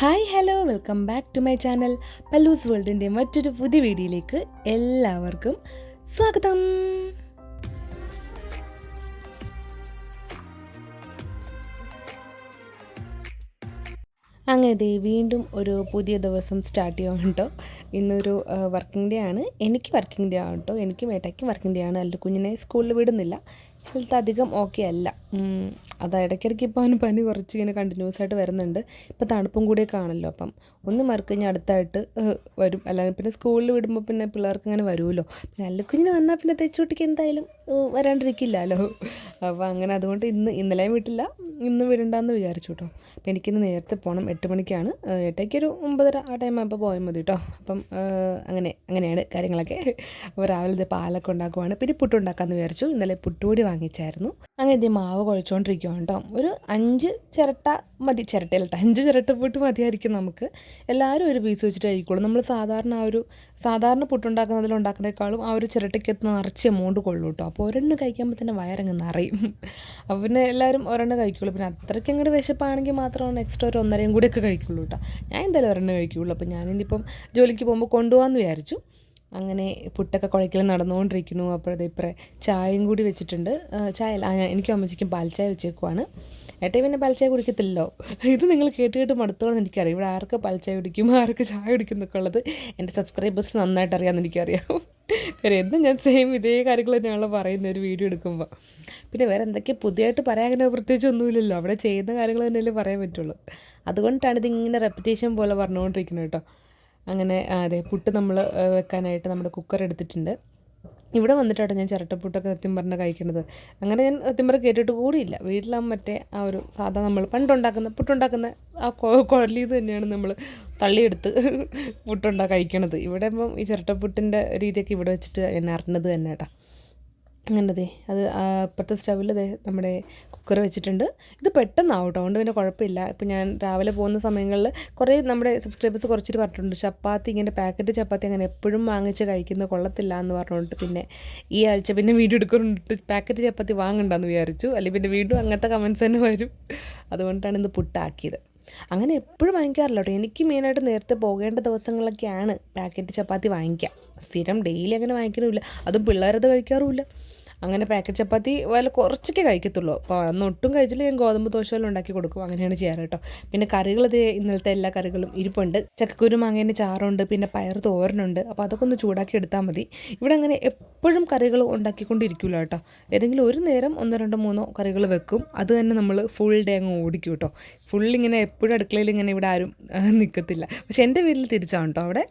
Hi hello welcome back to my channel Pallu's വേൾഡിന്റെ മറ്റൊരു പുതിയ വീഡിയോയിലേക്ക് എല്ലാവർക്കും സ്വാഗതം. അങ്ങനെ ദേ വീണ്ടും ഒരു പുതിയ ദിവസം സ്റ്റാർട്ട് ചെയ്യാൻ കേട്ടോ ഇന്നൊരു വർക്കിംഗ് ഡേ ആണ്. എനിക്ക് വർക്കിംഗ് ഡേ ആണ് കേട്ടോ എനിക്ക് ഏട്ടയ്ക്കും വർക്കിംഗ് ഡേ ആണ്. അല്ല കുഞ്ഞിനെ സ്കൂളിൽ വിടുന്നില്ല. ഹെൽത്ത് അധികം ഓക്കെ അല്ല. അത് ഇടയ്ക്കിടയ്ക്ക് ഇപ്പോൾ അവന് പനി കുറച്ച് ഇങ്ങനെ കണ്ടിന്യൂസ് ആയിട്ട് വരുന്നുണ്ട്. ഇപ്പോൾ തണുപ്പും കൂടിയൊക്കെ ആണല്ലോ അപ്പം ഒന്ന് മറക്കഴിഞ്ഞാൽ അടുത്തായിട്ട് വരും. അല്ലാതെ പിന്നെ സ്കൂളിൽ വിടുമ്പോൾ പിന്നെ പിള്ളേർക്ക് അങ്ങനെ വരുമല്ലോ പിന്നെ അല്ലക്കുഞ്ഞിന് വന്നാൽ പിന്നെ തെച്ചുകുട്ടിക്ക് എന്തായാലും വരാണ്ടിരിക്കില്ലല്ലോ. അപ്പോൾ അങ്ങനെ അതുകൊണ്ട് ഇന്ന് ഇന്നലെയും വിട്ടില്ല ഇന്ന് വിടണ്ടെന്ന് വിചാരിച്ചു കേട്ടോ അപ്പം എനിക്കിന്ന് നേരത്തെ പോകണം എട്ട് മണിക്കാണ്. എട്ടേക്കൊരു ഒമ്പതര ആ ടൈം ആകുമ്പോൾ പോയാൽ മതി കേട്ടോ അപ്പം അങ്ങനെ അങ്ങനെയാണ് കാര്യങ്ങളൊക്കെ. അപ്പോൾ രാവിലെ ഇത് പാലൊക്കെ ഉണ്ടാക്കുവാണ്. പിന്നെ പുട്ടുണ്ടാക്കാമെന്ന് വിചാരിച്ചു. ഇന്നലെ പുട്ടുപൊടി വാങ്ങിച്ചായിരുന്നു. അങ്ങനെ ഇത് മാവ് കുഴച്ചുകൊണ്ടിരിക്കുകയാണ് കേട്ടോ. ഒരു അഞ്ച് ചിരട്ട മതി. ചിരട്ടയിലട്ട അഞ്ച് ചിരട്ട പുട്ട് മതിയായിരിക്കും നമുക്ക്. എല്ലാവരും ഒരു പീസ് വെച്ചിട്ട് കഴിക്കുള്ളൂ നമ്മൾ സാധാരണ ആ ഒരു സാധാരണ പുട്ടുണ്ടാക്കുന്നതിൽ ഉണ്ടാക്കുന്നതിനേക്കാളും ആ ഒരു ചിരട്ടയ്ക്കകത്ത് നിറച്ച് എമൗണ്ട് കൊള്ളൂ കേട്ടോ. അപ്പോൾ ഒരെണ്ണം കഴിക്കുമ്പോൾ തന്നെ വയറങ്ങ് നിറയും. അപ്പോൾ പിന്നെ എല്ലാവരും ഒരെണ്ണം കഴിക്കുള്ളൂ. പിന്നെ അത്രയ്ക്ക് അങ്ങോട്ട് വിശപ്പാണെങ്കിൽ മാത്രമാണ് എക്സ്ട്രാ ഒരു ഒന്നരയും കൂടിയൊക്കെ കഴിക്കുള്ളൂ കേട്ടോ. ഞാൻ എന്തായാലും ഒരെണ്ണം കഴിക്കുള്ളൂ. അപ്പോൾ ഞാനിനിയിപ്പം ജോലിക്ക് പോകുമ്പോൾ കൊണ്ടുപോകാമെന്ന് വിചാരിച്ചു. അങ്ങനെ പുട്ടൊക്കെ കുഴക്കൽ നടന്നുകൊണ്ടിരിക്കുന്നു. അപ്പോഴത്തെ ഇപ്പറേ ചായയും കൂടി വെച്ചിട്ടുണ്ട്. ചായ എനിക്കും അമ്മച്ചിക്കും പാൽ ചായ വെച്ചേക്കുവാണ്. ഏട്ടൻ പിന്നെ പാൽ ചായ കുടിക്കത്തില്ലല്ലോ? ഇത് നിങ്ങൾ കേട്ട് കേട്ട് മടുത്തോളെന്ന് എനിക്കറിയാം. ഇവിടെ ആർക്ക് പാൽ കുടിക്കും ആർക്ക് ചായ കുടിക്കും എന്നൊക്കെ ഉള്ളത് എന്റെ സബ്സ്ക്രൈബേഴ്സ് നന്നായിട്ട് അറിയാമെന്ന് എനിക്കറിയാം. കാര്യം എന്നും ഞാൻ സെയിം ഇതേ കാര്യങ്ങൾ തന്നെയാണല്ലോ പറയുന്ന ഒരു വീഡിയോ എടുക്കുമ്പോൾ പിന്നെ വേറെ എന്തൊക്കെ പുതിയതായിട്ട് പറയാൻ അങ്ങനെ പ്രത്യേകിച്ച് ഒന്നുമില്ലല്ലോ. അവിടെ ചെയ്യുന്ന കാര്യങ്ങൾ തന്നെയല്ലേ പറയാൻ പറ്റുള്ളൂ. അതുകൊണ്ടാണ് ഇതിങ്ങനെ റെപ്പറ്റേഷൻ പോലെ പറഞ്ഞുകൊണ്ടിരിക്കുന്നത് കേട്ടോ. അങ്ങനെ അതെ പുട്ട് നമ്മൾ വെക്കാനായിട്ട് നമ്മുടെ കുക്കർ എടുത്തിട്ടുണ്ട്. ഇവിടെ വന്നിട്ടാണ് ഞാൻ ചിരട്ടപ്പുട്ടൊക്കെ പറഞ്ഞ് കഴിക്കുന്നത്. അങ്ങനെ ഞാൻ പറഞ്ഞ് കേട്ടിട്ട് കൂടിയില്ല. വീട്ടിലാകുമ്പോൾ മറ്റേ ആ ഒരു സാധാ നമ്മൾ പണ്ടുണ്ടാക്കുന്ന പുട്ടുണ്ടാക്കുന്ന ആ കുഴലിൽ തന്നെയാണ് നമ്മൾ തള്ളിയെടുത്ത് പുട്ടുണ്ടാ കഴിക്കണത്. ഇവിടെ ഇപ്പം ഈ ചിരട്ടപ്പുട്ടിന്റെ രീതിയൊക്കെ ഇവിടെ വെച്ചിട്ട് എന്നെ അറിഞ്ഞത് തന്നെ കേട്ടോ അങ്ങനെ ദേ അത് അപ്പുറത്തെ സ്റ്റവിൽ നമ്മുടെ കുക്കർ വെച്ചിട്ടുണ്ട്. ഇത് പെട്ടെന്നാവും കേട്ടോ അതുകൊണ്ട് പിന്നെ കുഴപ്പമില്ല. ഇപ്പം ഞാൻ രാവിലെ പോകുന്ന സമയങ്ങളിൽ കുറേ നമ്മുടെ സബ്സ്ക്രൈബേഴ്സ് കുറച്ചിട്ട് പറഞ്ഞിട്ടുണ്ട് ചപ്പാത്തി ഇങ്ങനെ പാക്കറ്റ് ചപ്പാത്തി അങ്ങനെ എപ്പോഴും വാങ്ങിച്ച് കഴിക്കുന്നത് കൊള്ളത്തില്ല എന്ന് പറഞ്ഞുകൊണ്ട് പിന്നെ ഈ ആഴ്ച പിന്നെ വീഡിയോ എടുക്കുന്നുണ്ട്. പാക്കറ്റ് ചപ്പാത്തി വാങ്ങണ്ടെന്ന് വിചാരിച്ചു. അല്ലെങ്കിൽ പിന്നെ വീണ്ടും അങ്ങനത്തെ കമൻസ് തന്നെ വരും. അതുകൊണ്ടാണ് ഇന്ന് പുട്ടാക്കിയത്. അങ്ങനെ എപ്പോഴും വാങ്ങിക്കാറില്ല കേട്ടോ. എനിക്ക് മെയിനായിട്ട് നേരത്തെ പോകേണ്ട ദിവസങ്ങളൊക്കെയാണ് പാക്കറ്റ് ചപ്പാത്തി വാങ്ങിക്കുക സ്ഥിരം ഡെയിലി അങ്ങനെ വാങ്ങിക്കണമില്ല. അതും പിള്ളേരത് കഴിക്കാറുമില്ല. അങ്ങനെ പാക്കറ്റ് ചപ്പാത്തി വല്ല കുറച്ചൊക്കെ കഴിക്കത്തുള്ളൂ. അപ്പോൾ അന്ന് ഒട്ടും കഴിച്ചില്ല ഞാൻ ഗോതമ്പ് ദോശ വല്ലതും ഉണ്ടാക്കി കൊടുക്കും. അങ്ങനെയാണ് ചെയ്യാറ് കേട്ടോ. പിന്നെ കറികൾ ഇത് ഇന്നലത്തെ എല്ലാ കറികളും ഇരിപ്പുണ്ട്. ചക്കക്കുരു മാങ്ങേന്റെ ചാറുണ്ട് പിന്നെ പയർ തോരനുണ്ട്. അപ്പോൾ അതൊക്കെ ഒന്ന് ചൂടാക്കി എടുത്താൽ മതി. ഇവിടെ അങ്ങനെ എപ്പോഴും കറികൾ ഉണ്ടാക്കിക്കൊണ്ടിരിക്കില്ല കേട്ടോ. ഏതെങ്കിലും ഒരു നേരം ഒന്നോ രണ്ടോ മൂന്നോ കറികൾ വെക്കും. അത് തന്നെ നമ്മൾ ഫുൾ ഡേ അങ്ങ് ഓടിക്കും കേട്ടോ. ഫുൾ ഇങ്ങനെ എപ്പോഴും അടുക്കളയിൽ ഇങ്ങനെ ഇവിടെ ആരും നിൽക്കത്തില്ല പക്ഷെ എന്റെ വീട്ടിൽ തിരിച്ചാണ് കേട്ടോ അവിടെ.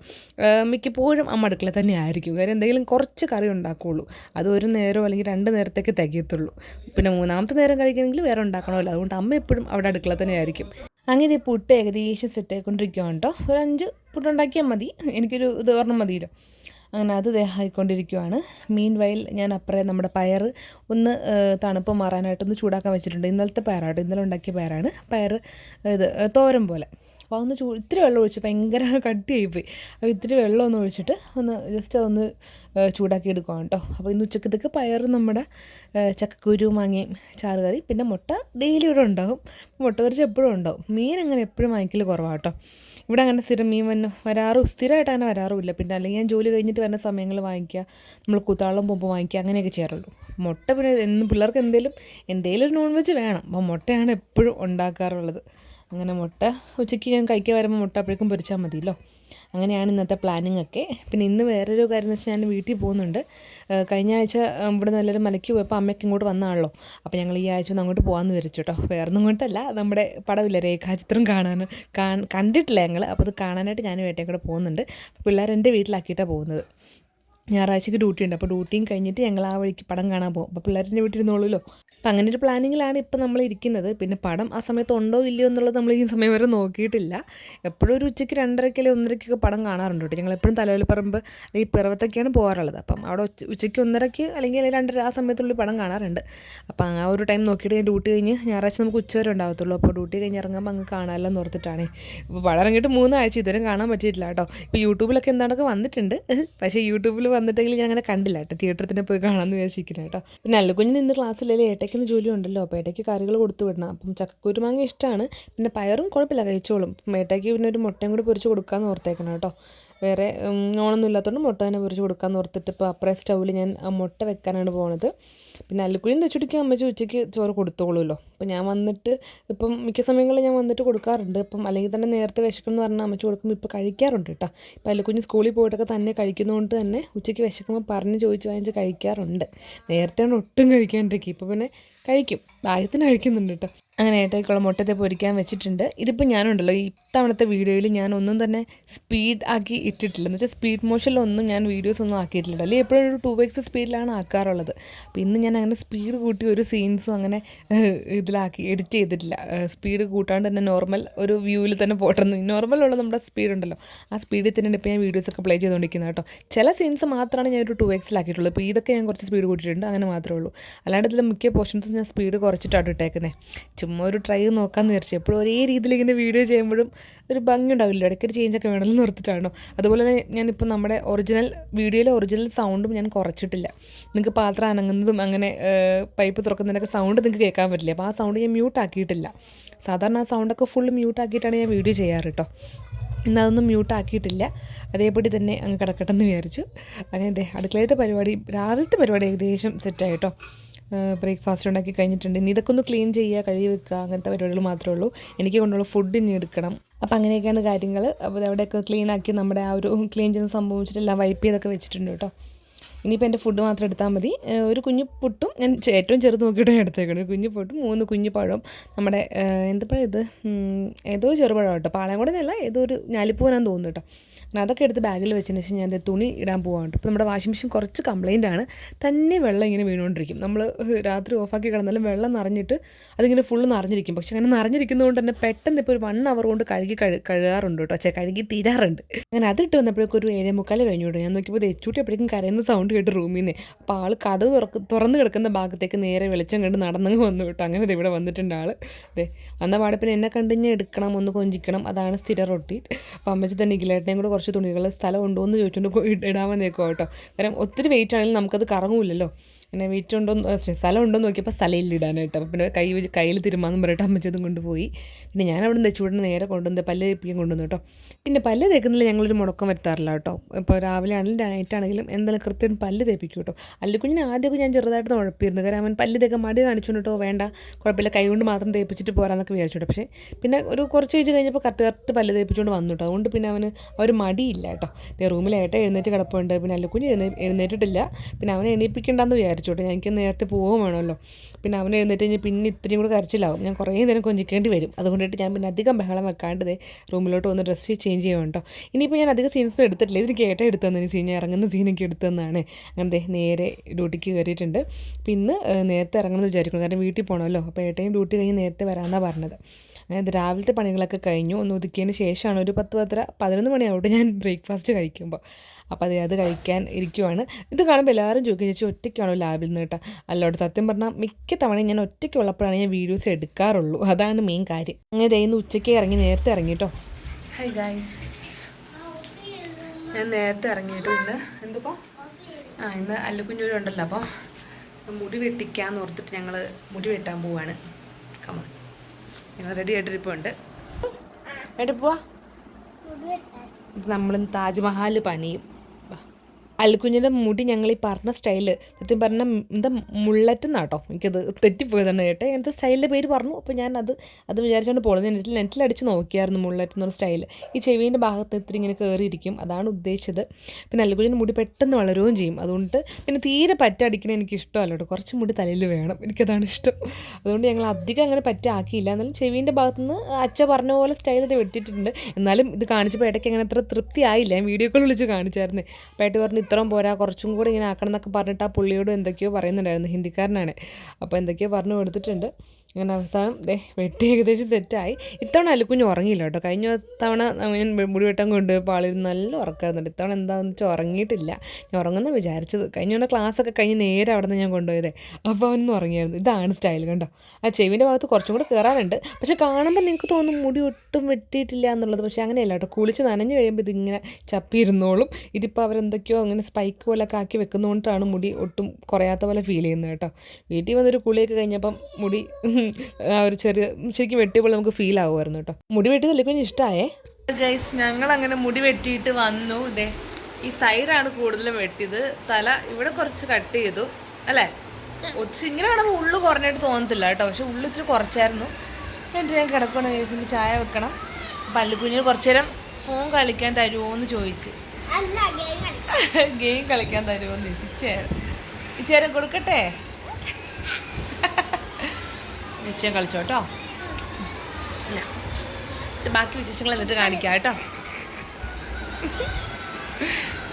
മിക്കപ്പോഴും അമ്മ അടുക്കള തന്നെ ആയിരിക്കും. കാര്യം എന്തെങ്കിലും കുറച്ച് കറി ഉണ്ടാക്കുകയുള്ളൂ അത് ഒരു നേരം അല്ലെങ്കിൽ രണ്ട് നേരത്തേക്ക് തികയത്തുള്ളൂ. പിന്നെ മൂന്നാമത്തെ നേരം കഴിക്കണമെങ്കിൽ വേറെ ഉണ്ടാക്കണമല്ലോ. അതുകൊണ്ട് അമ്മ എപ്പോഴും അവിടെ അടുക്കള തന്നെ ആയിരിക്കും. അങ്ങനെ പുട്ട് ഏകദേശം സെറ്റ് ആയിക്കൊണ്ടിരിക്കുകയാണ് കേട്ടോ. ഒരു അഞ്ച് പുട്ടുണ്ടാക്കിയാൽ മതി. എനിക്കൊരു ഇത് ഒരെണ്ണം മതിയല്ലോ. അങ്ങനെ അത് ആയിക്കൊണ്ടിരിക്കുവാണ്. മീൻ വയൽ ഞാൻ അപ്പുറേ നമ്മുടെ പയർ ഒന്ന് തണുപ്പ് മാറാനായിട്ടൊന്ന് ചൂടാക്കാൻ വെച്ചിട്ടുണ്ട്. ഇന്നലത്തെ പയറാട്ടോ ഇന്നലെ ഉണ്ടാക്കിയ പയറാണ്. പയർ ഇത് തോരൻ പോലെ. അപ്പോൾ ഒന്ന് ചൂ ഇത്തിരി വെള്ളം ഒഴിച്ച് ഭയങ്കര കട്ടിയായിപ്പോയി. അപ്പോൾ ഇത്തിരി വെള്ളം ഒന്ന് ഒഴിച്ചിട്ട് ഒന്ന് ജസ്റ്റ് ഒന്ന് ചൂടാക്കി എടുക്കുകയാണ് കേട്ടോ അപ്പോൾ ഇന്ന് ഉച്ചക്കത്തേക്ക് പയർ നമ്മുടെ ചക്കക്കുരു മാങ്ങയും ചാറ് കറി പിന്നെ മുട്ട ഡെയിലി ഇവിടെ ഉണ്ടാകും. മുട്ട കുറച്ച് എപ്പോഴും ഉണ്ടാവും മീൻ അങ്ങനെ എപ്പോഴും വാങ്ങിക്കൽ കുറവാണ് കേട്ടോ ഇവിടെ അങ്ങനെ സ്ഥിരം മീൻ വന്ന് വരാറും സ്ഥിരമായിട്ട് അങ്ങനെ വരാറുമില്ല. പിന്നെ അല്ലെങ്കിൽ ഞാൻ ജോലി കഴിഞ്ഞിട്ട് വരുന്ന സമയങ്ങൾ വാങ്ങിക്കുക നമ്മൾ കുത്താളം പോകുമ്പോൾ വാങ്ങിക്കുക അങ്ങനെയൊക്കെ ചെയ്യാറുള്ളൂ. മുട്ട പിന്നെ എന്നും പിള്ളേർക്ക് എന്തെങ്കിലും എന്തെങ്കിലും നോൺ വെജ് വേണം. അപ്പോൾ മുട്ടയാണ് എപ്പോഴും ഉണ്ടാക്കാറുള്ളത്. അങ്ങനെ മുട്ട ഉച്ചയ്ക്ക് ഞാൻ കഴിക്കാൻ വരുമ്പോൾ മുട്ട അപ്പോഴേക്കും പൊരിച്ചാൽ മതിയല്ലോ. അങ്ങനെയാണ് ഇന്നത്തെ പ്ലാനിങ് ഒക്കെ. പിന്നെ ഇന്ന് വേറൊരു കാര്യം എന്ന് വെച്ചാൽ ഞാൻ വീട്ടിൽ പോകുന്നുണ്ട്. കഴിഞ്ഞ ആഴ്ച ഇവിടെ നല്ലൊരു മലയ്ക്ക് പോയപ്പോൾ അമ്മയ്ക്ക് ഇങ്ങോട്ട് വന്നാണല്ലോ. അപ്പോൾ ഞങ്ങൾ ഈ ആഴ്ച ഒന്ന് അങ്ങോട്ട് പോകാമെന്ന് വിചാരിച്ചു കേട്ടോ വേറെ ഒന്നും കൊണ്ടല്ല നമ്മുടെ പടമില്ല രേഖാചിത്രം കാണാൻ കണ്ടിട്ടില്ല ഞങ്ങൾ അപ്പോൾ അത് കാണാനായിട്ട് ഞാൻ വേട്ടയും കൂടെ പോകുന്നുണ്ട്. പിള്ളേർ എന്റെ വീട്ടിലാക്കിയിട്ടാണ് പോകുന്നത്. ഞായറാഴ്ചക്ക് ഡ്യൂട്ടി ഉണ്ട് അപ്പോൾ ഡ്യൂട്ടിയും കഴിഞ്ഞിട്ട് ഞങ്ങൾ ആ വഴിക്ക് പടം കാണാൻ പോകും. അപ്പോൾ പിള്ളേരുടെ വീട്ടിലിരുന്നോളൂല്ലോ അപ്പം അങ്ങനെ ഒരു പ്ലാനിങ്ങിലാണ് ഇപ്പം നമ്മൾ ഇരിക്കുന്നത്. പിന്നെ പടം ആ സമയത്ത് ഉണ്ടോ ഇല്ലയോ എന്നുള്ളത് നമ്മൾ ഈ സമയം വരെ നോക്കിയിട്ടില്ല. എപ്പോഴും ഒരു ഉച്ചയ്ക്ക് രണ്ടരയ്ക്ക് അല്ലെങ്കിൽ ഒന്നരയ്ക്കൊക്കെ പടം കാണാറുണ്ട് കേട്ടോ. ഞങ്ങൾ എപ്പോഴും തലവലപ്പറമ്പ് ഈ പിറവത്തൊക്കെയാണ് പോകാറുള്ളത്. അപ്പം അവിടെ ഉച്ച ഉച്ചയ്ക്ക് ഒന്നരയ്ക്ക് അല്ലെങ്കിൽ രണ്ടര ആ സമയത്തുള്ളിൽ പടം കാണാറുണ്ട്. അപ്പം ആ ഒരു ടൈം നോക്കിയിട്ട് ഞാൻ ഡ്യൂട്ടി കഴിഞ്ഞ് ഞായറാഴ്ച നമുക്ക് ഉച്ചവരെ ഉണ്ടാകത്തുള്ളൂ അപ്പോൾ ഡ്യൂട്ടി കഴിഞ്ഞ് ഇറങ്ങുമ്പോൾ അങ്ങ് കാണാമല്ലോ എന്ന് ഓർത്തിട്ടാണേ. ഇപ്പോൾ പടം ഇറങ്ങിയിട്ട് മൂന്നാഴ്ച ഇതുവരെ കാണാൻ പറ്റിയിട്ടില്ല കേട്ടോ. ഇപ്പോൾ യൂട്യൂബിലൊക്കെ എന്താണൊക്കെ വന്നിട്ടുണ്ട്. പക്ഷേ യൂട്യൂബിൽ വന്നിട്ടെങ്കിൽ ഞാൻ അങ്ങനെ കണ്ടില്ല കേട്ടോ. തിയേറ്ററിൽ തന്നെ പോയി കാണാമെന്ന് വിചാരിച്ചിരിക്കുന്നത് കേട്ടോ. പിന്നെ അല്ലുകുഞ്ഞിന് ഇന്ന് ക്ലാസ്സിലല്ലേ ഏട്ടയ്ക്ക് ഏട്ടയ്ക്ക് ഇന്ന് ജോലി ഉണ്ടല്ലോ അപ്പോൾ ഏട്ടയ്ക്ക് കറികൾ കൊടുത്തു വിടണം. അപ്പം ചക്കക്കുരുമാങ്ങ ഇഷ്ടമാണ് പിന്നെ പയറും കുഴപ്പമില്ല കഴിച്ചോളും. ഏട്ടയ്ക്ക് പിന്നെ ഒരു മുട്ടയും കൂടി പൊരിച്ച് കൊടുക്കാമെന്ന് ഓർത്തേക്കണം കേട്ടോ. വേറെ ഓണൊന്നും ഇല്ലാത്തതുകൊണ്ട് മുട്ട തന്നെ പൊരിച്ച് കൊടുക്കാമെന്ന് ഓർത്തിട്ട് ഇപ്പോൾ അപ്പുറേ സ്റ്റൗവിൽ ഞാൻ മുട്ട വെക്കാനാണ് പോണത്. പിന്നെ അല്ലുക്കുഴിയും തെച്ചുടിക്കും അമ്മച്ചി ഉച്ചയ്ക്ക് ചോറ് കൊടുത്തോളൂല്ലോ അപ്പം ഞാൻ വന്നിട്ട് ഇപ്പം മിക്ക സമയങ്ങളിൽ ഞാൻ വന്നിട്ട് കൊടുക്കാറുണ്ട്. ഇപ്പം അല്ലെങ്കിൽ തന്നെ നേരത്തെ വിശക്കണം എന്ന് പറഞ്ഞാൽ അമ്മച്ചി കൊടുക്കുമ്പോൾ ഇപ്പോൾ കഴിക്കാറുണ്ട് കേട്ടോ. ഇപ്പം അല്ലുക്കുഞ്ഞ് സ്കൂളിൽ പോയിട്ടൊക്കെ തന്നെ കഴിക്കുന്നതുകൊണ്ട് തന്നെ ഉച്ചയ്ക്ക് വിശക്കുമ്പോൾ പറഞ്ഞ് ചോദിച്ച് വാങ്ങിച്ച് കഴിക്കാറുണ്ട്. നേരത്തെ ഒട്ടും കഴിക്കാണ്ടിരിക്കും ഇപ്പോൾ പിന്നെ കഴിക്കും. ദാഹത്തിന് കഴിക്കുന്നുണ്ട് കേട്ടോ. അങ്ങനെ ഏട്ടയ്ക്കുള്ള മുട്ടത്തെ പൊരിക്കാൻ വെച്ചിട്ടുണ്ട്. ഇതിപ്പോൾ ഞാനുണ്ടല്ലോ ഇത്തവണത്തെ വീഡിയോയിൽ ഞാൻ ഒന്നും തന്നെ സ്പീഡ് ആക്കി ഇട്ടിട്ടില്ല. എന്ന് വെച്ചാൽ സ്പീഡ് മോഷനിലൊന്നും ഞാൻ വീഡിയോസ് ഒന്നും ആക്കിയിട്ടില്ല അല്ലെങ്കിൽ എപ്പോഴും ഒരു ടു എക്സ് സ്പീഡിലാണ് ആക്കാറുള്ളത്. അപ്പോൾ ഇന്ന് ഞാൻ അങ്ങനെ സ്പീഡ് കൂട്ടി ഒരു സീൻസും അങ്ങനെ ഇതിലാക്കി എഡിറ്റ് ചെയ്തിട്ടില്ല. സ്പീഡ് കൂട്ടാണ്ട് തന്നെ നോർമൽ ഒരു വ്യൂവിൽ തന്നെ പോട്ടെന്ന് ഉള്ള നമ്മുടെ സ്പീഡ് ഉണ്ടല്ലോ. ആ സ്പീഡിൽ തന്നെ ഇപ്പോൾ ഞാൻ വീഡിയോസൊക്കെ പ്ലേ ചെയ്തുകൊണ്ടിരിക്കുന്നത് കേട്ടോ. ചില സീൻസ് മാത്രമാണ് ഞാൻ ഒരു ടു എക്സിലാക്കിയിട്ടുള്ളൂ ഇപ്പോൾ ഇതൊക്കെ ഞാൻ കുറച്ച് സ്പീഡ് കൂട്ടിയിട്ടുണ്ട്. അങ്ങനെ മാത്രമേ ഉള്ളൂ. അല്ലാണ്ട് ഇതിൽ മിക്ക പോർഷൻസും ഞാൻ സ്പീഡ് കുറച്ചിട്ടാണ് ഇട്ടേക്കുന്നത് ചുമ്മാ ഒരു ട്രൈ നോക്കാമെന്ന് വിചാരിച്ചു എപ്പോഴും ഒരേ രീതിയിൽ ഇങ്ങനെ വീഡിയോ ചെയ്യുമ്പോഴും ഒരു ഭംഗി ഉണ്ടാവില്ല ഇടയ്ക്കൊരു ചേഞ്ചൊക്കെ വേണമെന്ന് നിർത്തിട്ടാണോ അതുപോലെ തന്നെ ഞാനിപ്പോൾ നമ്മുടെ ഒറിജിനൽ വീഡിയോയിലെ ഒറിജിനൽ സൗണ്ടും ഞാൻ കുറച്ചിട്ടില്ല. നിങ്ങൾക്ക് പാത്രം അനങ്ങുന്നതും അങ്ങനെ പൈപ്പ് തുറക്കുന്നതിനൊക്കെ സൗണ്ട് നിങ്ങൾക്ക് കേൾക്കാൻ പറ്റില്ല? അപ്പോൾ ആ സൗണ്ട് ഞാൻ മ്യൂട്ട് ആക്കിയിട്ടില്ല. സാധാരണ ആ സൗണ്ടൊക്കെ ഫുൾ മ്യൂട്ട് ആക്കിയിട്ടാണ് ഞാൻ വീഡിയോ ചെയ്യാറ് കേട്ടോ ഇന്ന് അതൊന്നും മ്യൂട്ട് ആക്കിയിട്ടില്ല. അതേപടി തന്നെ അങ്ങ് കിടക്കട്ടെ എന്ന് വിചാരിച്ചു. അങ്ങനെ അതെ അടുക്കളയിലത്തെ പരിപാടി രാവിലത്തെ പരിപാടി ഏകദേശം സെറ്റായിട്ടോ ബ്രേക്ക്ഫാസ്റ്റ് ഉണ്ടാക്കി കഴിഞ്ഞിട്ടുണ്ട്. ഇനി ഇതൊക്കെ ഒന്ന് ക്ലീൻ ചെയ്യുക കഴുകി വെക്കുക അങ്ങനത്തെ പരിപാടികൾ മാത്രമേ ഉള്ളൂ. എനിക്ക് കൊണ്ടുള്ള ഫുഡ് ഇനി എടുക്കണം. അപ്പോൾ അങ്ങനെയൊക്കെയാണ് കാര്യങ്ങൾ അപ്പോൾ അവിടെയൊക്കെ ക്ലീൻ ആക്കി നമ്മുടെ ആ ഒരു ക്ലീൻ ചെയ്യുന്ന സംഭവം വെച്ചിട്ടെല്ലാം വൈപ്പ് ചെയ്തൊക്കെ വെച്ചിട്ടുണ്ട് കേട്ടോ ഇനിയിപ്പോൾ എന്റെ ഫുഡ് മാത്രം എടുത്താൽ മതി. ഒരു കുഞ്ഞു പുട്ടും ഞാൻ ഏറ്റവും ചെറുത് നോക്കിയിട്ട് എടുത്തേക്കുന്നത് ഒരു കുഞ്ഞു പുട്ടും മൂന്ന് കുഞ്ഞു പഴം നമ്മുടെ എന്ത് പഴം ഇത്? ഏതോ ചെറുപഴം കേട്ടോ പാളയം കൂടെ എന്നല്ല ഏതോ ഒരു ഞാലിപ്പൂവനാന്ന് തോന്നുന്നു കേട്ടോ. അങ്ങനെ അതൊക്കെ എടുത്ത് ബാഗിൽ വെച്ചതിന് ശേഷം ഞാൻ തുണി ഇടാൻ പോകാൻ കേട്ടോ. അപ്പോൾ നമ്മുടെ വാഷിംഗ് മെഷീൻ കുറച്ച് കംപ്ലൈന്റ് ആണ്. തന്നെ വെള്ളം ഇങ്ങനെ വീണുകൊണ്ടിരിക്കും. നമ്മൾ രാത്രി ഓഫാക്കി കിടന്നാലും വെള്ളം നിറഞ്ഞിട്ട് അതിങ്ങനെ ഫുള്ള് നിറഞ്ഞിരിക്കും. പക്ഷെ അങ്ങനെ നിറഞ്ഞിരിക്കുന്നതുകൊണ്ട് തന്നെ പെട്ടെന്ന് ഇപ്പോൾ ഒരു വൺ അവർ കൊണ്ട് കഴുകി കഴു കഴുകാറുണ്ട് കേട്ടോ. പക്ഷേ കഴുകി തീരാറുണ്ട്. അങ്ങനെ അതിട്ട് വന്നപ്പോഴേക്കും ഒരു ഏഴേ മുക്കാൽ കഴിഞ്ഞു ഞാൻ നോക്കിയപ്പോൾ തെച്ചൂട്ടി എപ്പോഴേക്കും കരയുന്ന സൗണ്ട് കേട്ട് റൂമിൽ നിന്ന്. അപ്പോൾ ആൾ കഥ തുറക്ക് തുറന്ന് കിടക്കുന്ന ഭാഗത്തേക്ക് നേരെ വെളിച്ചം കണ്ട് നടന്നങ്ങ് വന്നു കേട്ടോ. അങ്ങനെ ഇവിടെ വന്നിട്ടുണ്ട് ആൾ അതെ വന്ന പാടെ പിന്നെ എന്നെ കണ്ട് ഞാൻ എടുക്കണം ഒന്ന് കൊഞ്ചിക്കണം. അതാണ് സ്ഥിര റൊട്ടി അപ്പം അമ്മച്ചി തന്നെ ഇഗിലേട്ടനെയും കൂടെ കുറച്ച് തുണികൾ സ്ഥലം ഉണ്ടോ എന്ന് ചോദിച്ചുകൊണ്ട് പോയി ഇടാൻ വന്നേക്കോ കേട്ടോ. കാരണം ഒത്തിരി വെയിറ്റ് ആണെങ്കിലും നമുക്കത് കറങ്ങൂലല്ലോ എന്ന് ഛെ, സ്ഥലം ഉണ്ടോ എന്ന് നോക്കിയപ്പോൾ സ്ഥലമില്ല ഇടാനായിട്ട്. അപ്പോൾ പിന്നെ കൈ കയ്യിൽ തിരുമാന്നും പറഞ്ഞിട്ട് അമ്മച്ചതും കൊണ്ടുപോയി. പിന്നെ ഞാൻ അവിടെ നിന്ന് ചൂടിന് നേരെ കൊണ്ടുവന്ന് പല്ല് തേപ്പിക്കാൻ കൊണ്ടുവന്നു കേട്ടോ. പിന്നെ പല്ല് തേക്കുന്നില്ല ഞങ്ങളൊരു മുടക്കം വരുത്താറില്ല കേട്ടോ. ഇപ്പോൾ രാവിലെ ആണെങ്കിലും നൈറ്റ് ആണെങ്കിലും എന്തായാലും കൃത്യം പല്ല് തേപ്പിക്കും കേട്ടോ. അല്ലുകുഞ്ഞിന് ആദ്യമൊക്കെ ഞാൻ ചെറുതായിട്ട് ഉഴപ്പിയിരുന്നു. കാരണം അവൻ പല്ല് തേക്കാൻ മടി കാണിച്ചുകൊണ്ട് കേട്ടോ വേണ്ട കുഴപ്പമില്ല കൈ കൊണ്ട് മാത്രം തേപ്പിച്ചിട്ട് പോരാന്നൊക്കെ വിചാരിച്ചു പക്ഷേ പിന്നെ ഒരു കുറച്ച് ഏജ് കഴിഞ്ഞപ്പോൾ കറക്റ്റ് കറക്റ്റ് പല്ല് തേപ്പിച്ചുകൊണ്ട് വന്നു കേട്ടോ. അതുകൊണ്ട് പിന്നെ അവന് ഒരു മടിയില്ല കേട്ടോ. റൂമിലായിട്ട് എഴുന്നേറ്റ് കിടപ്പുണ്ട്. പിന്നെ അല്ലുക്കുഞ്ഞ് എഴുന്നേ എഴുന്നേറ്റിട്ടില്ല. പിന്നെ അവനെ എണീപ്പിക്കണ്ടെന്ന് വിചാരിച്ചു. കേട്ടോ എനിക്ക് നേരത്തെ പോവുകയും വേണമല്ലോ. പിന്നെ അവൻ എഴുന്നേറ്റ് കഴിഞ്ഞാൽ പിന്നെ ഇത്രയും കൂടെ കരച്ചിലാവും ഞാൻ കുറേ നേരം കൊഞ്ചിക്കേണ്ടി വരും. അതുകൊണ്ടിട്ട് ഞാൻ പിന്നെ അധികം ബഹളം വെക്കാണ്ട് റൂമിലോട്ട് വന്ന് ഡ്രസ്സ് ചേഞ്ച് ചെയ്യണം കേട്ടോ. ഇനിയിപ്പോൾ ഞാൻ അധികം സീൻസ് എടുത്തിട്ടില്ല. ഇതിന് കേട്ട എടുത്തതെന്ന് സീൻ ഞാൻ ഇറങ്ങുന്ന സീനൊക്കെ എടുത്തതെന്നാണ് അങ്ങനെ ദേ നേരെ ഡ്യൂട്ടിക്ക് കയറിയിട്ടുണ്ട്. പിന്നെ നേരത്തെ ഇറങ്ങണമെന്ന് വിചാരിക്കണം കാരണം വീട്ടിൽ പോകണമല്ലോ അപ്പോൾ ഏട്ടയും ഡ്യൂട്ടി കഴിഞ്ഞ് നേരത്തെ വരാമെന്നാണ് പറഞ്ഞത്. അതായത് രാവിലത്തെ പണികളൊക്കെ കഴിഞ്ഞു. ഒന്ന് ഒതുക്കിയതിന് ശേഷമാണ് ഒരു പത്ത് പത്തര പതിനൊന്ന് മണിയാവട്ടെ ഞാൻ ബ്രേക്ക്ഫാസ്റ്റ് കഴിക്കുമ്പോൾ അപ്പോൾ അത് അത് കഴിക്കാൻ ഇരിക്കുവാണ്. ഇത് കാണുമ്പോൾ എല്ലാവരും ചോദിക്കും ചേച്ചി ഒറ്റയ്ക്കാണോ ലാബിൽ നിന്ന് കേട്ടോ? അല്ലോട്ട് സത്യം പറഞ്ഞാൽ മിക്ക തവണയും ഞാൻ ഒറ്റയ്ക്ക് ഉള്ളപ്പോഴാണ് ഞാൻ വീഡിയോസ് എടുക്കാറുള്ളൂ. അതാണ് മെയിൻ കാര്യം. അങ്ങനെ ദയന്ന് ഉച്ചയ്ക്ക് ഇറങ്ങി നേരത്തെ ഇറങ്ങി കേട്ടോ. ഹൈ ഗൈസ് ഞാൻ നേരത്തെ ഇറങ്ങിയിട്ടു. ഇന്ന് എന്തിപ്പോൾ ആ ഇന്ന് അല്ലുക്കുഞ്ഞൂരും ഉണ്ടല്ലോ. അപ്പോൾ മുടി വെട്ടിക്കാന്ന് ഓർത്തിട്ട് ഞങ്ങൾ മുടി വെട്ടാൻ പോവാണ്. കമ ഞങ്ങൾ റെഡി ആയിട്ടിരിപ്പുണ്ട് എവിടെ പോവാ? നമ്മൾ താജ്മഹാൽ പണിയും. അൽക്കുഞ്ഞിന്റെ മുടി ഞങ്ങൾ ഈ പറഞ്ഞ സ്റ്റൈൽ സത്യം പറഞ്ഞ എന്താ മുള്ളറ്റെന്നാട്ടോ. എനിക്കത് തെറ്റിപ്പോയതാണ് കേട്ടോ. അങ്ങനത്തെ സ്റ്റൈലിന്റെ പേര് പറഞ്ഞു. അപ്പോൾ ഞാൻ അത് അത് വിചാരിച്ചുകൊണ്ട് പോകുന്നത് നെറ്റിൽ അടിച്ച് നോക്കിയായിരുന്നു മുള്ളറ്റ് എന്നൊരു സ്റ്റൈൽ. ഈ ചെവീന്റെ ഭാഗത്ത് ഇത്തിരി ഇങ്ങനെ കയറിയിരിക്കും അതാണ് ഉദ്ദേശിച്ചത്. പിന്നെ അൽക്കുഞ്ഞിന്റെ മുടി പെട്ടെന്ന് വളരുകയും ചെയ്യും. അതുകൊണ്ട് പിന്നെ തീരെ പറ്റ അടിക്കണേ എനിക്ക് ഇഷ്ടമല്ല കേട്ടോ കുറച്ച് മുടി തലയിൽ വേണം. എനിക്കതാണ് ഇഷ്ടം. അതുകൊണ്ട് ഞങ്ങൾ അധികം അങ്ങനെ പറ്റാക്കിയില്ല എന്നാലും ചെവീന്റെ ഭാഗത്തുനിന്ന് അച്ഛ പറഞ്ഞ പോലെ സ്റ്റൈൽ ഇത് വെട്ടിയിട്ടുണ്ട്. എന്നാലും ഇത് കാണിച്ചപ്പോൾ ഇടയ്ക്ക് അങ്ങനെ അത്ര തൃപ്തി ആയില്ല. ഞാൻ വീഡിയോ കോൾ വിളിച്ച് കാണിച്ചായിരുന്നു. അപ്പോൾ ഏട്ടി പറഞ്ഞു ഇത്രയും പോരാ കുറച്ചും കൂടി ഇങ്ങനെ ആക്കണം എന്നൊക്കെ പറഞ്ഞിട്ട് ആ പുള്ളിയോട് എന്തൊക്കെയോ പറയുന്നുണ്ടായിരുന്നു. ഹിന്ദിക്കാരനാണ്. അപ്പോൾ എന്തൊക്കെയോ പറഞ്ഞു കൊടുത്തിട്ടുണ്ട്. അങ്ങനെ അവസാനം ദേ വെട്ടി ഏകദേശം സെറ്റായി. ഇത്തവണ അല്ലുക്കുഞ്ഞ് ഉറങ്ങിയില്ല കേട്ടോ. കഴിഞ്ഞ തവണ ഞാൻ മുടി വെട്ടം കൊണ്ടുപോയപ്പോൾ ആളിരുന്ന് നല്ല ഉറക്കമായിരുന്നുണ്ട് ഇത്തവണ എന്താണെന്ന് വെച്ചാൽ ഉറങ്ങിയിട്ടില്ല. ഞാൻ ഉറങ്ങുന്ന വിചാരിച്ചത് കഴിഞ്ഞ തവണ ക്ലാസ്സൊക്കെ കഴിഞ്ഞ് നേരെ അവിടെ നിന്ന് ഞാൻ കൊണ്ടുപോയതേ. അപ്പോൾ അവനൊന്നും ഉറങ്ങിയായിരുന്നു. ഇതാണ് സ്റ്റൈൽ കണ്ടോ. ആ ചെവിന്റെ ഭാഗത്ത് കുറച്ചും കൂടെ കയറാറുണ്ട് പക്ഷെ കാണുമ്പോൾ നിങ്ങൾക്ക് തോന്നും മുടി ഒട്ടും വെട്ടിയിട്ടില്ല എന്നുള്ളത്. പക്ഷേ അങ്ങനെയല്ല കേട്ടോ. കുളിച്ച് നനഞ്ഞു കഴിയുമ്പോൾ ഇതിങ്ങനെ ചപ്പിയിരുന്നോളും. ഇതിപ്പോൾ അവരെന്തൊക്കെയോ അങ്ങനെ സ്പൈക്ക് പോലൊക്കെ ആക്കി വെക്കുന്നതുകൊണ്ടാണ് മുടി ഒട്ടും കുറയാത്ത പോലെ ഫീൽ ചെയ്യുന്നത് കേട്ടോ. വീട്ടിൽ വന്നൊരു കുളിയൊക്കെ കഴിഞ്ഞപ്പം മുടി ആ ഒരു ചെറിയ ശരിക്കും വെട്ടിയപ്പോൾ നമുക്ക് ഫീൽ ആകുമായിരുന്നു കേട്ടോ മുടി വെട്ടി പിന്നെ ഇഷ്ടമായേ ഗൈസ് ഞങ്ങൾ അങ്ങനെ മുടി വെട്ടിയിട്ട് വന്നു. ഇതേ ഈ സൈഡാണ് കൂടുതലും വെട്ടിയത്. തല ഇവിടെ കുറച്ച് കട്ട് ചെയ്തു. അല്ലേ? ഒച്ച ഇങ്ങനെ കാണുമ്പോൾ ഉള്ളു കുറഞ്ഞിട്ട് തോന്നത്തില്ല കേട്ടോ. പക്ഷെ ഉള്ളു ഇത്തിരി കുറച്ചായിരുന്നു. എന്നിട്ട് ഞാൻ കിടക്കണം കേസിന് ചായ വെക്കണം. പള്ളിക്കുഞ്ഞിന് കുറച്ചു നേരം ഫോൺ കളിക്കാൻ തരുമോ എന്ന് ചോദിച്ച് ഗെയിം കളിക്കാം. ഗെയിം കളിക്കാൻ തരുമോ എന്ന് ചോദിച്ചു. ഇച്ചേരം ഇച്ചേരം കൊടുക്കട്ടെ? നിശ്ചയം കളിച്ചോ കേട്ടോ ബാക്കി വിശേഷങ്ങൾ എന്നിട്ട് കാണിക്കാം കേട്ടോ.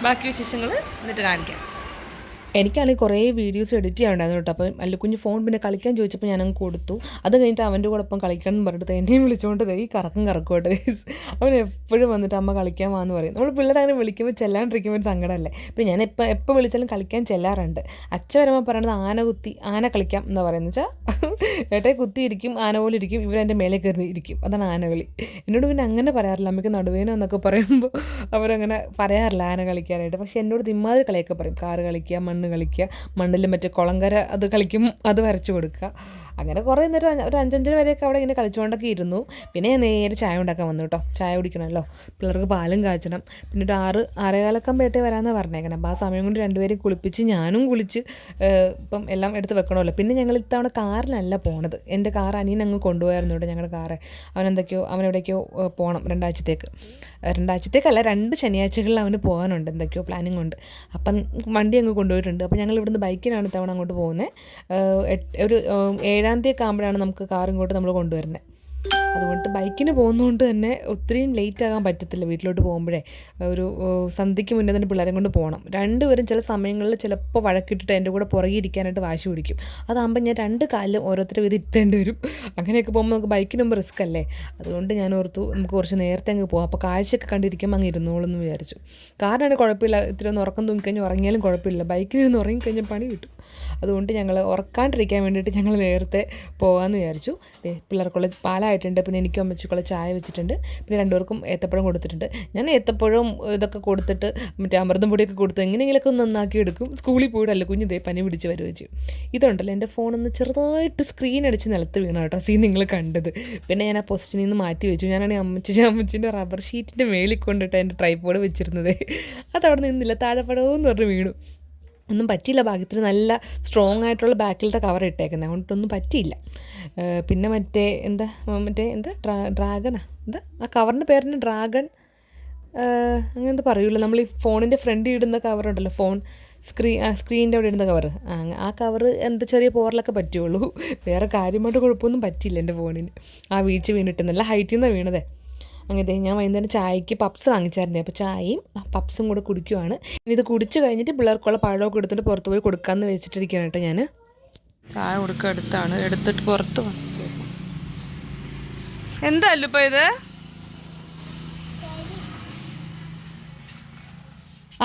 ബാക്കി വിശേഷങ്ങൾ എന്നിട്ട് കാണിക്കാം. എനിക്കാണെങ്കിൽ കുറേ വീഡിയോസ് എഡിറ്റ് ചെയ്യാനുണ്ടായിരുന്നു കേട്ടോ. അപ്പം അല്ലുക്കുഞ്ഞ് ഫോൺ പിന്നെ കളിക്കാൻ ചോദിച്ചപ്പോൾ ഞാനങ്ങ് കൊടുത്തു. അത് കഴിഞ്ഞിട്ട് അവന്റെ കൂടെ ഒപ്പം കളിക്കണം എന്ന് പറഞ്ഞിട്ട് എന്നെയും വിളിച്ചുകൊണ്ട് ഈ കറക്കം കറക്കോട്ടെ അവൻ എപ്പോഴും വന്നിട്ട് അമ്മ കളിക്കാൻ വാന്ന് പറയും. നമ്മൾ പിള്ളേർ അങ്ങനെ വിളിക്കുമ്പോൾ ചെല്ലാണ്ടിരിക്കുമ്പോൾ ഒരു സങ്കടമല്ലേ? പിന്നെ ഞാൻ എപ്പോൾ എപ്പോൾ വിളിച്ചാലും കളിക്കാൻ ചെല്ലാറുണ്ട്. അച്ഛൻ വരുമ്പോൾ പറയണത് ആന കുത്തി ആന കളിക്കാം എന്ന് പറയുന്നത് വെച്ചാൽ ഏട്ടായി കുത്തിയിരിക്കും ആന പോലെ ഇരിക്കും ഇവരെന്റെ മേലെ കയറി ഇരിക്കും. അതാണ് ആനകളി എന്നോട് പിന്നെ അങ്ങനെ പറയാറില്ല. അമ്മയ്ക്ക് നടുവേനോ എന്നൊക്കെ പറയുമ്പോൾ അവരങ്ങനെ പറയാറില്ല ആന കളിക്കാനായിട്ട്. പക്ഷേ എന്നോട് ഇമ്മാതിരി കളിയൊക്കെ പറയും. കാറ് കളിക്കുക മണ്ണ് കളിക്കുക മണ്ണിൽ മറ്റേ കുളങ്കര അത് കളിക്കും അത് വരച്ചു കൊടുക്കുക. അങ്ങനെ കുറേ നേരം ഒരു അഞ്ചഞ്ചര വരെയൊക്കെ അവിടെ ഇങ്ങനെ കളിച്ചുകൊണ്ടൊക്കെ ഇരുന്നു. പിന്നെ ഞാൻ നേരെ ചായ ഉണ്ടാക്കാൻ വന്നു കേട്ടോ. ചായ കുടിക്കണമല്ലോ. പിള്ളേർക്ക് പാലും കാച്ചണം. പിന്നെ ഒരു ആറ് ആറേകാലൊക്കെ വരാമെന്ന് പറഞ്ഞേക്കണം. അപ്പോൾ ആ സമയം കൊണ്ട് രണ്ടുപേരും കുളിപ്പിച്ച് ഞാനും കുളിച്ച് ഇപ്പം എല്ലാം എടുത്ത് വെക്കണമല്ലോ. പിന്നെ ഞങ്ങൾ ഇത്തവണ കാറിലല്ല പോണത്. എന്റെ കാർ അനിയൻ അങ്ങ് കൊണ്ടുപോയായിരുന്നു കേട്ടോ ഞങ്ങളുടെ കാറ്. അവനെന്തൊക്കെയോ അവൻ എവിടേക്കോ പോകണം രണ്ടാഴ്ചത്തേക്ക്. രണ്ടാഴ്ചത്തേക്കല്ല രണ്ട് ശനിയാഴ്ചകളിൽ അവന് പോകാനുണ്ട് എന്തൊക്കെയോ പ്ലാനിങ് ഉണ്ട്. അപ്പം വണ്ടി അങ്ങ് കൊണ്ടുപോയിട്ടുണ്ട്. അപ്പോൾ ഞങ്ങൾ ഇവിടുന്ന് ബൈക്കിനാണ് ഇത്തവണ അങ്ങോട്ട് പോകുന്നത് ഒരു ഏഹ്, ഏഴാം തീയതി ഒക്കെ ആകുമ്പോഴാണ് നമുക്ക് കാർ ഇങ്ങോട്ട് നമ്മൾ കൊണ്ടുവരുന്നത് അതുകൊണ്ട് ബൈക്കിന് പോകുന്നതുകൊണ്ട് തന്നെ ഒത്തിരിയും ലേറ്റ് ആകാൻ പറ്റത്തില്ല വീട്ടിലോട്ട് പോകുമ്പോഴേ. ഒരു സന്ധ്യയ്ക്ക് മുന്നേ തന്നെ പിള്ളേരെ കൊണ്ട് പോകണം. രണ്ടുപേരും ചില സമയങ്ങളിൽ ചിലപ്പോൾ വഴക്കിട്ടിട്ട് എന്റെ കൂടെ പുറകെ ഇരിക്കാനായിട്ട് വാശി പിടിക്കും. അതാകുമ്പോൾ ഞാൻ രണ്ട് കാലിലും ഓരോരുത്തർ വീതം ഇരുത്തേണ്ടി വരും. അങ്ങനെയൊക്കെ പോകുമ്പോൾ നമുക്ക് ബൈക്കിന് മുമ്പ് റിസ്ക് അല്ലേ? അതുകൊണ്ട് ഞാൻ ഓർത്തു നമുക്ക് കുറച്ച് നേരത്തെ അങ്ങ് പോകാം അപ്പോൾ കാഴ്ചയൊക്കെ കണ്ടിരിക്കുമ്പോൾ അങ്ങ് ഇരുന്നോളൂ എന്ന് വിചാരിച്ചു. കാറിനാണ് കുഴപ്പമില്ല. ഇത്തിരി ഒന്ന് ഉറക്കം തൂങ്ങിക്കഴിഞ്ഞാൽ ഉറങ്ങിയാലും കുഴപ്പമില്ല. ബൈക്കിൽ നിന്ന് ഉറങ്ങിക്കഴിഞ്ഞാൽ പണി കിട്ടും. അതുകൊണ്ട് ഞങ്ങൾ ഉറക്കാണ്ടിരിക്കാൻ വേണ്ടിയിട്ട് ഞങ്ങൾ നേരത്തെ പോകാമെന്ന് വിചാരിച്ചു. പിള്ളേർക്കുള്ള പിള്ളേർക്കുള്ള പാലായിട്ടുണ്ട് പിന്നെ എനിക്കും അമ്മച്ചിക്കുള്ള ചായ വെച്ചിട്ടുണ്ട്. പിന്നെ രണ്ടുപേർക്കും ഏത്തപ്പഴം കൊടുത്തിട്ടുണ്ട്. ഞാൻ ഏത്തപ്പഴവും ഇതൊക്കെ കൊടുത്തിട്ട് മറ്റേ അമൃതം പൊടിയൊക്കെ കൊടുത്ത് എങ്ങനെയെങ്കിലൊക്കെ ഒന്ന് നന്നാക്കി എടുക്കും. സ്കൂളിൽ പോയിട്ടല്ല കുഞ്ഞ് ദേ പനി പിടിച്ച് വരുക ചെയ്യും ഇതുണ്ടല്ലോ എന്റെ ഫോണൊന്ന് ചെറുതായിട്ട് സ്ക്രീൻ അടിച്ച് നിലത്ത് വീണ കേട്ടോ. സീൻ നിങ്ങൾ കണ്ടത്. പിന്നെ ഞാൻ ആ പൊസിഷനിൽ നിന്ന് മാറ്റി വെച്ചു. ഞാനാണെങ്കിൽ അമ്മച്ചി അമ്മച്ചിന്റെ റബ്ബർ ഷീറ്റിന്റെ മേളിൽ കൊണ്ടിട്ട് എന്റെ ട്രൈപ്പോഡ് വെച്ചിരുന്നത്. അതവിടെ നിന്നില്ല താഴെപ്പടമെന്ന് പറഞ്ഞ് വീണു. ഒന്നും പറ്റിയില്ല ഭാഗ്യത്തിന് നല്ല സ്ട്രോങ് ആയിട്ടുള്ള ബാക്കിലത്തെ കവർ ഇട്ടേക്കുന്നത് അതുകൊണ്ടൊന്നും പറ്റിയില്ല. പിന്നെ മറ്റേ എന്താ മറ്റേ എന്താ ഡ്രാ ഡ്രാഗണാ എന്താ ആ കവറിന്റെ പേരിന് ഡ്രാഗൺ അങ്ങനെ എന്താ നമ്മൾ ഈ ഫോണിന്റെ ഫ്രണ്ട് ഇടുന്ന കവറുണ്ടല്ലോ ഫോൺ സ്ക്രീൻ ആ സ്ക്രീനിന്റെ അവിടെ ഇടുന്ന കവർ ആ കവർ എന്താ ചെറിയ പോറലൊക്കെ പറ്റുള്ളൂ വേറെ കാര്യമായിട്ട് കുഴപ്പമൊന്നും പറ്റിയില്ല എന്റെ ഫോണിന് ആ വീഴ്ച വീണിട്ട് നല്ല ഹൈറ്റിൽ നിന്നാണ് വീണതേ അങ്ങനെ ഞാൻ വൈകുന്നേരം ചായക്ക് പപ്സ് വാങ്ങിച്ചായിരുന്നു അപ്പോൾ ചായയും പപ്സും കൂടെ കുടിക്കുവാണ് ഇനി ഇത് കുടിച്ച് കഴിഞ്ഞിട്ട് പിള്ളേർക്കുള്ള പഴമൊക്കെ എടുത്തിട്ട് പുറത്ത് പോയി കൊടുക്കാമെന്ന് വെച്ചിട്ടിരിക്കുകയാണ് കേട്ടോ ഞാൻ ചായ കൊടുക്കുക എടുത്താണ് എടുത്തിട്ട് പുറത്ത് വന്നു എന്തായാലും ഇപ്പൊ ഇത്?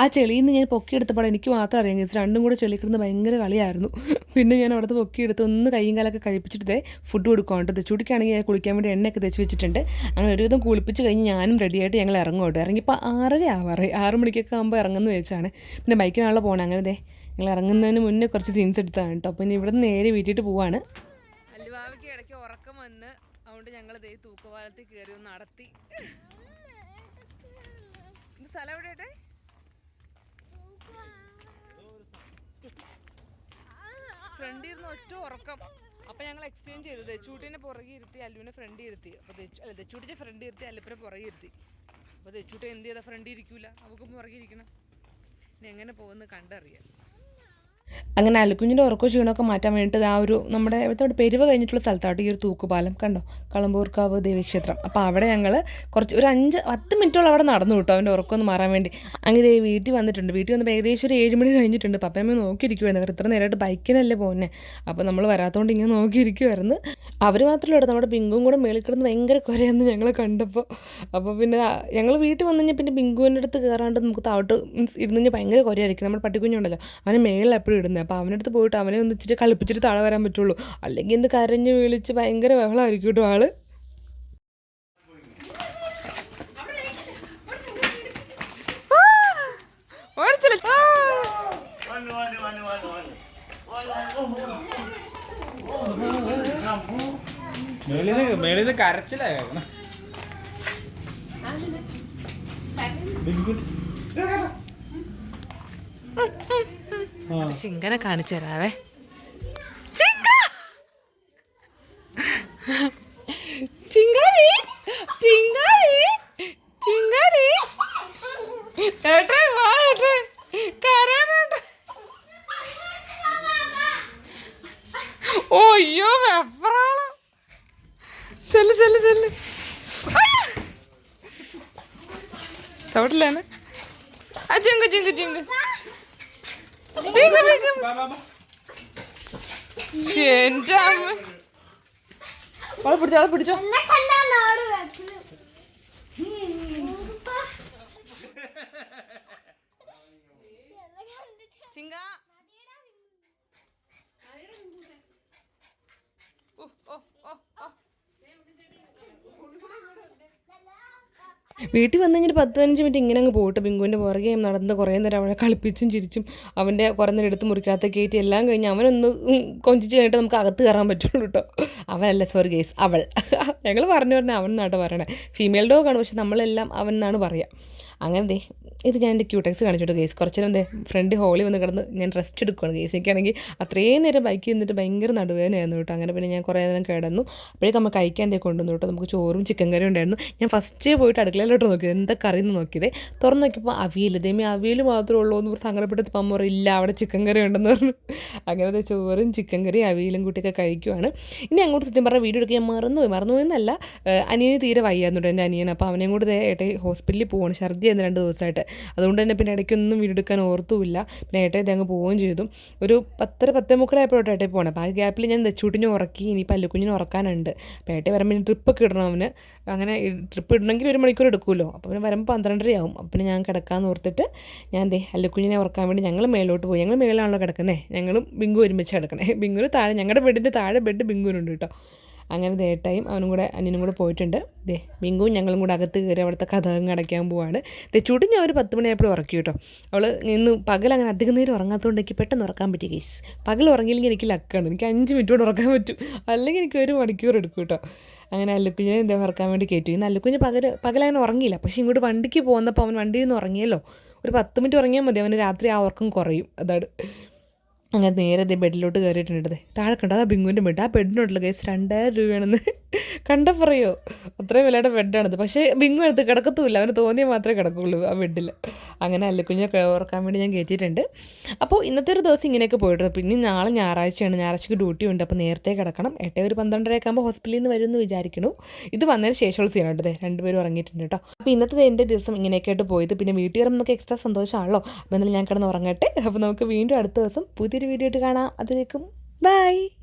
ആ ചെളിയിൽ നിന്ന് ഞാൻ പൊക്കിയെടുത്തപ്പോൾ എനിക്ക് മാത്രം അറിയാം ഗൈസ്. രണ്ടും കൂടെ ചെളിക്കിടുന്ന കിടന്ന് ഭയങ്കര കളിയായിരുന്നു. പിന്നെ ഞാൻ അവിടുത്തെ പൊക്കിയെടുത്ത് ഒന്ന് കൈയും കാലൊക്കെ കഴിപ്പിച്ചിട്ട് ഫുഡ് കൊടുക്കുവാണ്ട് ചുടിക്കാണെങ്കിൽ ഞാൻ കുളിക്കാൻ വേണ്ടി എണ്ണയൊക്കെ തേച്ച് വെച്ചിട്ടുണ്ട്. അങ്ങനെ ഒരുവിധം കുളിപ്പിച്ച് കഴിഞ്ഞ് ഞാനും റെഡിയായിട്ട് ഞങ്ങൾ ഇറങ്ങും കേട്ടോ. ഇറങ്ങിയപ്പോൾ ആറര ആവാറ് ആറ് മണിക്കൊക്കെ ആകുമ്പോൾ ഇറങ്ങുമെന്ന് വെച്ചാണ്. പിന്നെ ബൈക്കിനാണല്ലോ പോകണം അങ്ങനെ ഞങ്ങൾ ഇറങ്ങുന്നതിന് മുന്നേ കുറച്ച് സീൻസ് എടുത്താണ് കേട്ടോ അപ്പം ഇനി ഇവിടെ നിന്ന് നേരെ വീട്ടിട്ട് പോവാണ്. അല്ലുവാവിക്ക് ഇടയ്ക്ക് ഉറക്കം വന്ന് അതുകൊണ്ട് ഞങ്ങൾ ദേ തൂക്കുപാലത്തിൽ കയറി ഒന്ന് നടത്തി. സ്ഥലം എവിടെയാട്ടെ ഫ്രണ്ടിൽ ഇരുന്ന് ഒറ്റ ഉറക്കം. അപ്പം ഞങ്ങൾ എക്സ്ചേഞ്ച് ചെയ്തു. ദച്ചൂട്ടിനെ പുറകെ ഇരുത്തി അല്ലുവിനെ ഫ്രണ്ട് ഇരുത്തി. അപ്പോൾ അല്ല ദച്ചൂട്ടിന്റെ ഫ്രണ്ട് ഇരുത്തി അല്ലുപ്പിനെ പുറകെ ഇരുത്തി. അപ്പോൾ ദച്ചൂട്ടി എന്ത് ചെയ്താൽ ഫ്രണ്ട് ഇരിക്കൂല. അവക്കും പുറകെ ഇരിക്കണം. ഇനി എങ്ങനെ പോകുമെന്ന് കണ്ടറിയാം. അങ്ങനെ അലക്കുഞ്ഞിന്റെ ഉറക്കോ ക്ഷീണമൊക്കെ മാറ്റാൻ വേണ്ടിയിട്ട് ആ ഒരു നമ്മുടെ ഇവിടുത്തെ അവിടെ പെരുവ കഴിഞ്ഞിട്ടുള്ള സ്ഥലത്താണ് ഈ ഒരു തൂക്കുപാലം. കണ്ടോ? കളമ്പൂർക്കാവ് ദേവീക്ഷേത്രം. അപ്പോൾ അവിടെ ഞങ്ങൾ കുറച്ച് ഒരു അഞ്ച് പത്ത് മിനിറ്റോളം അവിടെ നടന്നു കിട്ടും അവന്റെ ഉറക്കമൊന്ന് മാറാൻ വേണ്ടി. അങ്ങനെ വീട്ടിൽ വന്നിട്ടുണ്ട്. വീട്ടിൽ വന്നപ്പോൾ ഏകദേശം ഒരു ഏഴ് മണി കഴിഞ്ഞിട്ടുണ്ട്. പപ്പയമ്മ നോക്കിയിരിക്കുമായിരുന്നു കാരണം ഇത്ര നേരമായിട്ട് ബൈക്കിനല്ലേ പോകുന്നത് അപ്പോൾ നമ്മൾ വരാത്തതുകൊണ്ട് ഇങ്ങനെ നോക്കിയിരിക്കുമായിരുന്നു അവർ മാത്രമല്ല ഇവിടെ നമ്മുടെ ബിങ്കും കൂടെ മേളിൽ കിടന്ന് ഭയങ്കര കുരയെന്ന് ഞങ്ങൾ കണ്ടപ്പോൾ അപ്പോൾ പിന്നെ ഞങ്ങൾ വീട്ടിൽ വന്നു കഴിഞ്ഞാൽ പിന്നെ ബിങ്കുവിന്റെ അടുത്ത് കയറാണ്ട് നമുക്ക് താഴോട്ട് മീൻസ് ഇരുന്ന് കഴിഞ്ഞാൽ ഭയങ്കര കുരയായിരിക്കും. നമ്മുടെ പട്ടിക്കുഞ്ഞുണ്ടല്ലോ അവനെ മേളിൽ എപ്പോഴും ഇടുന്നത് അപ്പോൾ അവന്റെ അടുത്ത് പോയിട്ട് അവനെ ഒന്ന് ഇച്ചിരി കളിപ്പിച്ചിട്ട് താഴെ വരാൻ പറ്റുള്ളൂ. അല്ലെങ്കിൽ എന്ത് കരഞ്ഞ് വിളിച്ച് ഭയങ്കര ബഹളമായിരിക്കും കേട്ടോ ആൾ. മേളിന്ന് ചിങ്കനെ കാണിച്ചു തരാവേ. ആ ചിങ്ക് ചിങ്ക് ചിങ്ക് ചിങ്ക് ചിങ്ക്. എന്റെ അമ്മ അവളെ പിടിച്ചോ അവളെ പിടിച്ചോ എന്നെ കണ്ടാ നാട് വെക്കുന്നത് ചിങ്ക വീട്ടിൽ വന്നു കഴിഞ്ഞിട്ട് പത്ത് പതിനഞ്ച് മിനിറ്റ് ഇങ്ങനെ അങ്ങ് പോയിട്ട് ബിങ്കുവിന്റെ പുറകെ നടന്ന് കുറേ നേരം അവനെ കളിപ്പിച്ചും ചിരിച്ചും അവന്റെ കുറേ നേരം എടുത്ത് മുറിക്കാത്ത കയറ്റി എല്ലാം കഴിഞ്ഞ് അവനൊന്ന് കൊഞ്ചിച്ച് കഴിഞ്ഞിട്ട് നമുക്ക് അകത്ത് കയറാൻ പറ്റുള്ളൂ കേട്ടോ. അവനല്ല സോറി ഗേസ് അവൾ. ഞങ്ങൾ പറഞ്ഞു പറഞ്ഞാൽ അവൻ എന്നാട്ടോ പറയണേ. ഫീമെയിൽ ഡോഗാണ് പക്ഷെ നമ്മളെല്ലാം അവൻ എന്നാണ് പറയുക അങ്ങനെ ദേ ഇത് ഞാൻ എന്റെ ക്യൂടെക്സ് കാണിച്ചിട്ട് ഗേസ് കുറച്ച് നേരം ഫ്രണ്ട് ഹോളി വന്ന് കിടന്ന് ഞാൻ റെസ്റ്റ് എടുക്കുകയാണ് ഗേസ് എനിക്കാണെങ്കിൽ അത്രയും നേരം ബൈക്കിൽ നിന്നിട്ട് ഭയങ്കര നടുവേദനയായിരുന്നു കേട്ടോ അങ്ങനെ പിന്നെ ഞാൻ കുറേ നേരം കിടന്നു. അപ്പോഴേക്കും നമ്മൾ കഴിക്കാൻ എന്തേ കൊണ്ടുവന്നു കേട്ടോ നമുക്ക് ചോറും ചിക്കൻ കറിയും ഉണ്ടായിരുന്നു. ഞാൻ ഫസ്റ്റ് പോയിട്ട് അടുക്കളയിലോട്ട് നോക്കിയത് എന്താ കറി എന്ന് നോക്കിയത്? തുറന്ന് നോക്കിയപ്പോൾ അവിയൽ ഇതേമി അവിയൽ മാത്രമേ ഉള്ളൂ എന്ന് പറഞ്ഞ് സങ്കടപ്പെട്ട് പമ്മ പറയും ഇല്ല അവിടെ ചിക്കൻ കറി ഉണ്ടെന്ന് പറഞ്ഞു. അങ്ങനെ ദേ ചോറും ചിക്കൻ കറിയും അവിയലും കൂട്ടിയൊക്കെ കഴിക്കുവാണ്. ഇനി അങ്ങോട്ട് സത്യം പറഞ്ഞാൽ വീഡിയോ എടുക്കാൻ മറന്നുപോയി മറന്നുപോയി. എന്നല്ല അനിയന് തീരെ വയ്യാന്നുണ്ട് എന്റെ അനിയൻ അപ്പോൾ അവനെയും കൂടെ ഏട്ടെ ഹോസ്പിറ്റലിൽ പോവാണ്. ഛർദി ആയിരുന്നു രണ്ട് ദിവസമായിട്ട് അതുകൊണ്ട് തന്നെ പിന്നെ ഇടയ്ക്കൊന്നും വീഡിയോ എടുക്കാൻ ഓർത്തുമില്ല. പിന്നെ ഏട്ടാ ഇതങ്ങ് പോവുകയും ചെയ്തു. ഒരു പത്തര പത്തേ മുക്കാലായപ്പോഴോട്ട് ഏട്ടേ പോകണം അപ്പോൾ ആ ഗ്യാപ്പിൽ ഞാൻ ദച്ചൂട്ടിനെ ഉറക്കി ഇനി പല്ലുക്കുഞ്ഞിനെ ഉറക്കാനുണ്ട്. അപ്പോൾ ഏട്ടേ വരുമ്പോൾ ഇനി ട്രിപ്പൊക്കെ ഇടണം അവന്. അങ്ങനെ ട്രിപ്പ് ഇടണമെങ്കിൽ ഒരു മണിക്കൂർ എടുക്കുമല്ലോ. അപ്പോൾ പിന്നെ വരുമ്പോൾ പന്ത്രണ്ടരയാവും. അപ്പം പിന്നെ ഞാൻ കിടക്കാമെന്ന് ഓർത്തിട്ട് ഞാൻ ദേ അല്ലുക്കുഞ്ഞിനെ ഉറക്കാൻ വേണ്ടി ഞങ്ങൾ മേലോട്ട് പോയി. ഞങ്ങൾ മേലാണല്ലോ കിടക്കുന്നത് ഞങ്ങളും ബിങ്കു ഒരുമിച്ച് കിടക്കണേ. ബിങ്കുവിന് താഴെ ഞങ്ങളുടെ ബെഡിന്റെ താഴെ ബെഡ് ബിങ്കുവിനുണ്ട് കേട്ടോ. അങ്ങനെ ദേട്ടായും അവനും കൂടെ അനിയനും കൂടെ പോയിട്ടുണ്ട്. ദേ മിങ്കും ഞങ്ങളും കൂടെ അകത്ത് കയറി അവിടുത്തെ കഥകം അടയ്ക്കാൻ പോവാണ്. തെച്ചൂട്ടും ഞാൻ ഒരു പത്ത് മണിയായപ്പോഴും ഉറക്കി കേട്ടോ. അവൾ ഇന്ന് പകൽ അങ്ങനെ അധികം നേരം ഉറങ്ങാത്തതുകൊണ്ട് എനിക്ക് പെട്ടെന്ന് ഉറക്കാൻ പറ്റി കേസ് പകൽ ഉറങ്ങിയില്ലെങ്കിൽ എനിക്ക് ലക്കാണ്. എനിക്ക് അഞ്ച് മിനിറ്റ് കൊണ്ട് ഉറക്കാൻ പറ്റും. അല്ലെങ്കിൽ എനിക്ക് ഒരു മണിക്കൂർ എടുക്കും കേട്ടോ. അങ്ങനെ അല്ലുക്കുഞ്ഞിനെ എന്താ ഉറക്കാൻ വേണ്ടി കയറ്റി. ഇന്ന് അല്ലുക്കുഞ്ഞ് പകൽ പകലങ്ങനെ ഉറങ്ങിയില്ല. പക്ഷേ ഇങ്ങോട്ട് വണ്ടിക്ക് പോകുന്നപ്പോൾ അവൻ വണ്ടിയിൽ നിന്ന് ഉറങ്ങിയല്ലോ. ഒരു പത്ത് മിനിറ്റ് ഉറങ്ങിയാൽ മതി. അവന് രാത്രി ആ ഉറക്കം കുറയും. അതാണ് അങ്ങനെ നേരെ ദേ ബെഡിലോട്ട് കയറിയിട്ടുണ്ട് താഴെ കണ്ടോ? അതാ ബിങ്കുവിന്റെ ബെഡ്. ആ ബെഡിനോട്ടുള്ള കേസ് രണ്ടായിരം രൂപയാണെന്ന്. കണ്ട പറയോ? അത്രയും വിലയുടെ ബെഡാണത്. പക്ഷേ ബിങ്ങും എടുത്ത് കിടക്കത്തുമില്ല. അവന് തോന്നിയ മാത്രമേ കിടക്കുള്ളൂ ആ ബെഡിൽ. അങ്ങനെ അല്ലുക്കുഞ്ഞെ ഓർക്കാൻ വേണ്ടി ഞാൻ കയറ്റിയിട്ടുണ്ട്. അപ്പോൾ ഇന്നത്തെ ഒരു ദിവസം ഇങ്ങനെയൊക്കെ പോയിട്ടുണ്ട്. പിന്നെ നാളെ ഞായറാഴ്ചയാണ്. ഞായറാഴ്ചക്ക് ഡ്യൂട്ടി ഉണ്ട്. അപ്പോൾ നേരത്തെ കിടക്കണം. എട്ടേ ഒരു പന്ത്രണ്ടരയൊക്കെ ആകുമ്പോൾ ഹോസ്പിറ്റലിൽ നിന്ന് വരുമെന്ന് വിചാരിക്കണു ഇത് വന്നതിന് ശേഷമുള്ള സീനാണ് കേട്ടോ. രണ്ടുപേരും ഉറങ്ങിയിട്ടുണ്ട് കേട്ടോ. അപ്പോൾ ഇന്നത്തെ എന്റെ ദിവസം ഇങ്ങനെയൊക്കെ ആയിട്ട് പോയത്. പിന്നെ വീട്ടിൽ വരുമ്പോൾ നമുക്ക് എക്സ്ട്രാ സന്തോഷമാണല്ലോ. അപ്പോൾ എന്നാലും ഞാൻ കിടന്ന് ഉറങ്ങട്ടെ. അപ്പോൾ നമുക്ക് വീണ്ടും അടുത്ത ദിവസം പുതിയൊരു വീഡിയോ ആയിട്ട് കാണാം. അതിലേക്കും ബൈ